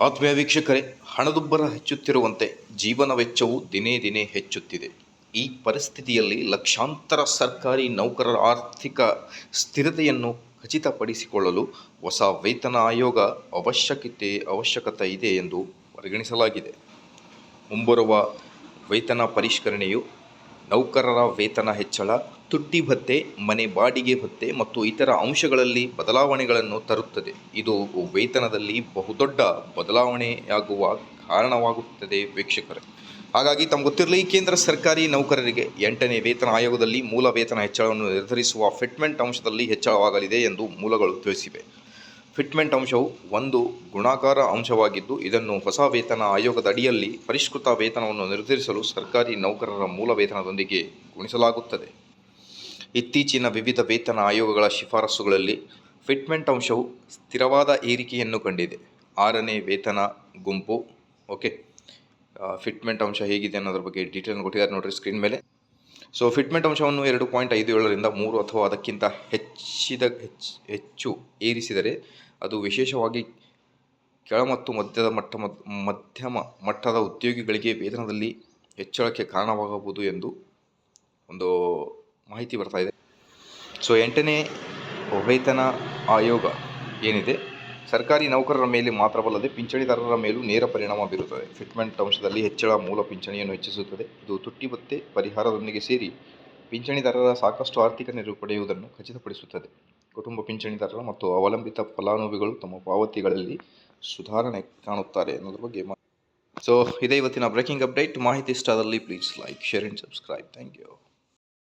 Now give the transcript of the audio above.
ಆತ್ಮೀಯ ವೀಕ್ಷಕರೇ, ಹಣದುಬ್ಬರ ಹೆಚ್ಚುತ್ತಿರುವಂತೆ ಜೀವನ ವೆಚ್ಚವು ದಿನೇ ದಿನೇ ಹೆಚ್ಚುತ್ತಿದೆ. ಈ ಪರಿಸ್ಥಿತಿಯಲ್ಲಿ ಲಕ್ಷಾಂತರ ಸರ್ಕಾರಿ ನೌಕರರ ಆರ್ಥಿಕ ಸ್ಥಿರತೆಯನ್ನು ಖಚಿತಪಡಿಸಿಕೊಳ್ಳಲು ಹೊಸ ವೇತನ ಆಯೋಗ ಅವಶ್ಯಕತೆ ಅವಶ್ಯಕತೆ ಇದೆ ಎಂದು ಪರಿಗಣಿಸಲಾಗಿದೆ. ಮುಂಬರುವ ವೇತನ ಪರಿಷ್ಕರಣೆಯು ನೌಕರರ ವೇತನ ಹೆಚ್ಚಳ, ತುಟ್ಟಿ ಭತ್ತೆ, ಮನೆ ಬಾಡಿಗೆ ಭತ್ತೆ ಮತ್ತು ಇತರ ಅಂಶಗಳಲ್ಲಿ ಬದಲಾವಣೆಗಳನ್ನು ತರುತ್ತದೆ. ಇದು ವೇತನದಲ್ಲಿ ಬಹುದೊಡ್ಡ ಬದಲಾವಣೆಯಾಗುವ ಕಾರಣವಾಗುತ್ತದೆ ವೀಕ್ಷಕರೇ. ಹಾಗಾಗಿ ತಮ್ಗೆ ಗೊತ್ತಿರಲಿ, ಕೇಂದ್ರ ಸರ್ಕಾರಿ ನೌಕರರಿಗೆ ಎಂಟನೇ ವೇತನ ಆಯೋಗದಲ್ಲಿ ಮೂಲ ವೇತನ ಹೆಚ್ಚಳವನ್ನು ನಿರ್ಧರಿಸುವ ಫಿಟ್ಮೆಂಟ್ ಅಂಶದಲ್ಲಿ ಹೆಚ್ಚಳವಾಗಲಿದೆ ಎಂದು ಮೂಲಗಳು ತಿಳಿಸಿವೆ. ಫಿಟ್ಮೆಂಟ್ ಅಂಶವು ಒಂದು ಗುಣಾಕಾರ ಅಂಶವಾಗಿದ್ದು, ಇದನ್ನು ಹೊಸ ವೇತನ ಆಯೋಗದ ಅಡಿಯಲ್ಲಿ ಪರಿಷ್ಕೃತ ವೇತನವನ್ನು ನಿರ್ಧರಿಸಲು ಸರ್ಕಾರಿ ನೌಕರರ ಮೂಲ ವೇತನದೊಂದಿಗೆ ಗುಣಿಸಲಾಗುತ್ತದೆ. ಇತ್ತೀಚಿನ ವಿವಿಧ ವೇತನ ಆಯೋಗಗಳ ಶಿಫಾರಸುಗಳಲ್ಲಿ ಫಿಟ್ಮೆಂಟ್ ಅಂಶವು ಸ್ಥಿರವಾದ ಏರಿಕೆಯನ್ನು ಕಂಡಿದೆ. ಆರನೇ ವೇತನ ಗುಂಪು, ಓಕೆ ಫಿಟ್ಮೆಂಟ್ ಅಂಶ ಹೇಗಿದೆ ಅನ್ನೋದ್ರ ಬಗ್ಗೆ ಡೀಟೇಲ್ ಕೊಟ್ಟಿದ್ದಾರೆ ನೋಡಿರಿ ಸ್ಕ್ರೀನ್ ಮೇಲೆ. ಸೊ ಫಿಟ್ಮೆಂಟ್ ಅಂಶವನ್ನು ಎರಡು ಪಾಯಿಂಟ್ ಐದು ಏಳರಿಂದ ಮೂರು ಅಥವಾ ಅದಕ್ಕಿಂತ ಹೆಚ್ಚಿದ, ಹೆಚ್ಚು ಹೆಚ್ಚು ಏರಿಸಿದರೆ ಅದು ವಿಶೇಷವಾಗಿ ಕೆಳ ಮತ್ತು ಮಧ್ಯದ ಮಟ್ಟ, ಮಧ್ಯಮ ಮಟ್ಟದ ಉದ್ಯೋಗಿಗಳಿಗೆ ವೇತನದಲ್ಲಿ ಹೆಚ್ಚಳಕ್ಕೆ ಕಾರಣವಾಗಬಹುದು ಎಂದು ಒಂದು ಮಾಹಿತಿ ಬರ್ತಾ ಇದೆ. ಸೊ ಎಂಟನೇ ವೇತನ ಆಯೋಗ ಏನಿದೆ? ಸರ್ಕಾರಿ ನೌಕರರ ಮೇಲೆ ಮಾತ್ರವಲ್ಲದೆ ಪಿಂಚಣಿದಾರರ ಮೇಲೂ ನೇರ ಪರಿಣಾಮ ಬೀರುತ್ತದೆ. ಫಿಟ್ಮೆಂಟ್ ಅಂಶದಲ್ಲಿ ಹೆಚ್ಚಳ ಮೂಲ ಪಿಂಚಣಿಯನ್ನು ಹೆಚ್ಚಿಸುತ್ತದೆ. ಇದು ತುಟ್ಟಿ ಭತ್ತೆ ಪರಿಹಾರದೊಂದಿಗೆ ಸೇರಿ ಪಿಂಚಣಿದಾರರ ಸಾಕಷ್ಟು ಆರ್ಥಿಕ ನೆರವು ಪಡೆಯುವುದನ್ನು ಖಚಿತಪಡಿಸುತ್ತದೆ. ಕುಟುಂಬ ಪಿಂಚಣಿದಾರರ ಮತ್ತು ಅವಲಂಬಿತ ಫಲಾನುಭವಿಗಳು ತಮ್ಮ ಪಾವತಿಗಳಲ್ಲಿ ಸುಧಾರಣೆ ಕಾಣುತ್ತಾರೆ ಅನ್ನೋದ್ರ ಬಗ್ಗೆ ಸೊ ಇದೇ ಇವತ್ತಿನ ಬ್ರೇಕಿಂಗ್ ಅಪ್ಡೇಟ್ ಮಾಹಿತಿ ಇಷ್ಟ ಆದಲ್ಲಿ please like share and subscribe thank you